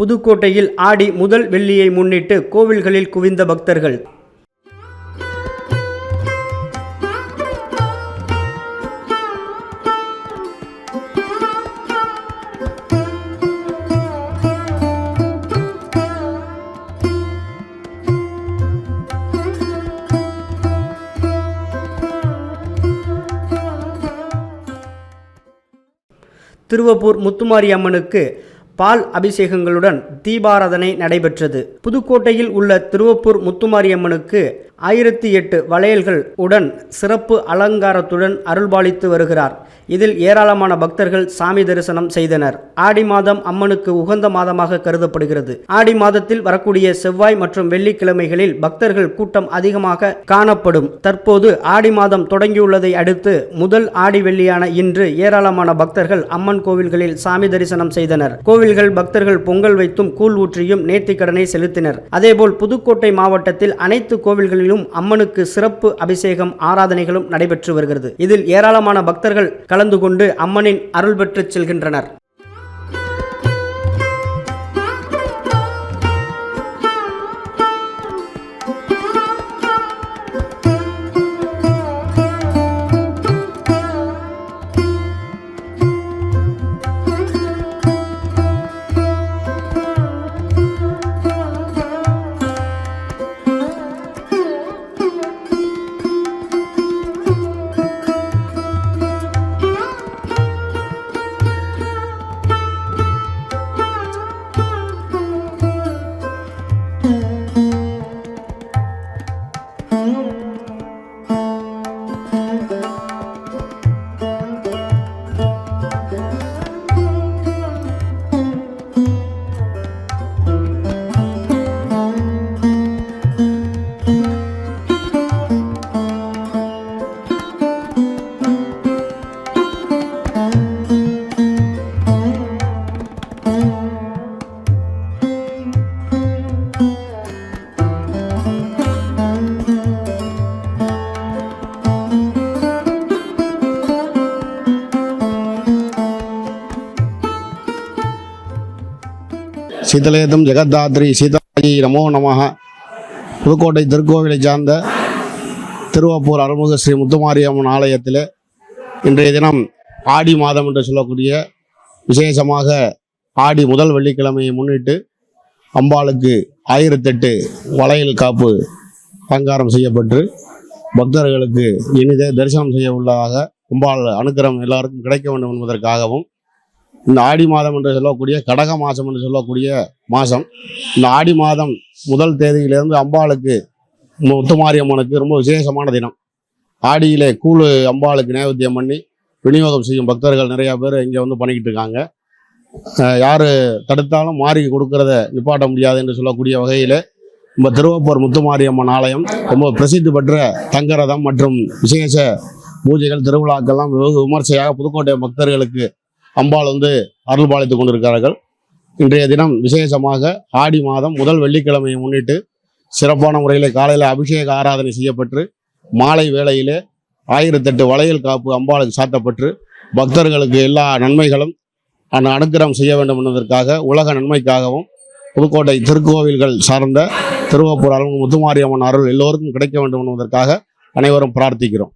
புதுக்கோட்டையில் ஆடி முதல் வெள்ளியை முன்னிட்டு கோவில்களில் குவிந்த பக்தர்கள். திருவப்பூர் முத்துமாரி அம்மனுக்கு பால் அபிஷேகங்களுடன் தீபாராதனை நடைபெற்றது. புதுக்கோட்டையில் உள்ள திருவப்பூர் முத்துமாரியம்மனுக்கு ஆயிரத்தி எட்டு வளையல்கள் உடன் சிறப்பு அலங்காரத்துடன் அருள்பாலித்து வருகிறார். இதில் ஏராளமான பக்தர்கள் சாமி தரிசனம் செய்தனர். ஆடி மாதம் அம்மனுக்கு உகந்த மாதமாக கருதப்படுகிறது. ஆடி மாதத்தில் வரக்கூடிய செவ்வாய் மற்றும் வெள்ளிக்கிழமைகளில் பக்தர்கள் கூட்டம் அதிகமாக காணப்படும். தற்போது ஆடி மாதம் தொடங்கியுள்ளதை அடுத்து முதல் ஆடி வெள்ளியான இன்று ஏராளமான பக்தர்கள் அம்மன் கோவில்களில் சாமி தரிசனம் செய்தனர். கோவில் கோயில்கள் பக்தர்கள் பொங்கல் வைத்தும் கூழ் ஊற்றியும் நேர்த்திக்கடனை செலுத்தினர். அதேபோல் புதுக்கோட்டை மாவட்டத்தில் அனைத்து கோவில்களிலும் அம்மனுக்கு சிறப்பு அபிஷேகம் ஆராதனைகளும் நடைபெற்று வருகிறது. இதில் ஏராளமான பக்தர்கள் கலந்து கொண்டு அம்மனின் அருள் பெற்றுச் செல்கின்றனர். சீதலேதம் ஜெகத்தாத்ரி சீதாஜி நமோ நமக புதுக்கோட்டை திருக்கோவிலை சார்ந்த திருவப்பூர் அருள்முக ஸ்ரீ முத்துமாரியம்மன் ஆலயத்தில் இன்றைய தினம் ஆடி மாதம் என்று சொல்லக்கூடிய விசேஷமாக ஆடி முதல் வெள்ளிக்கிழமையை முன்னிட்டு அம்பாளுக்கு ஆயிரத்தெட்டு வளையல் காப்பு அலங்காரம் செய்யப்பட்டு பக்தர்களுக்கு இனிதே தரிசனம் செய்ய உள்ளதாக அம்பாள் அனுக்கிரம் எல்லாருக்கும் கிடைக்க வேண்டும் என்பதற்காகவும் இந்த ஆடி மாதம் என்று சொல்லக்கூடிய கடக மாதம் என்று சொல்லக்கூடிய மாதம். இந்த ஆடி மாதம் முதல் தேதியிலிருந்து அம்பாளுக்கு முத்துமாரியம்மனுக்கு ரொம்ப விசேஷமான தினம். ஆடியிலே கூழ் அம்பாளுக்கு நேவத்தியம் பண்ணி விநியோகம் செய்யும் பக்தர்கள் நிறையா பேர் இங்கே வந்து பண்ணிக்கிட்டு இருக்காங்க. யார் தடுத்தாலும் மாறி கொடுக்கறத நிப்பாட்ட முடியாது என்று சொல்லக்கூடிய வகையில் நம்ம திருவப்பூர் முத்துமாரியம்மன் ஆலயம் ரொம்ப பிரசித்தி பெற்ற தங்கரதம் மற்றும் விசேஷ பூஜைகள் திருவிழாக்கள்லாம் வெகு விமர்சையாக புதுக்கோட்டை பக்தர்களுக்கு அம்பாள் வந்து அருள் பாலித்துக் கொண்டிருக்கிறார்கள். இன்றைய தினம் விசேஷமாக ஆடி மாதம் முதல் வெள்ளிக்கிழமையை முன்னிட்டு சிறப்பான முறையில் காலையில் அபிஷேக ஆராதனை செய்யப்பட்டு மாலை வேளையிலே ஆயிரத்தெட்டு வளையல் காப்பு அம்பாளுக்கு சாத்தப்பட்டு பக்தர்களுக்கு எல்லா நன்மைகளும் அந்த அனுக்கிரகம் செய்ய வேண்டும் என்பதற்காக உலக நன்மைக்காகவும் புதுக்கோட்டை திருக்கோவில்கள் சார்ந்த திருவப்பூர் அருள் முத்துமாரியம்மன் அருள் எல்லோருக்கும் கிடைக்க வேண்டும் என்பதற்காக அனைவரும் பிரார்த்திக்கிறோம்.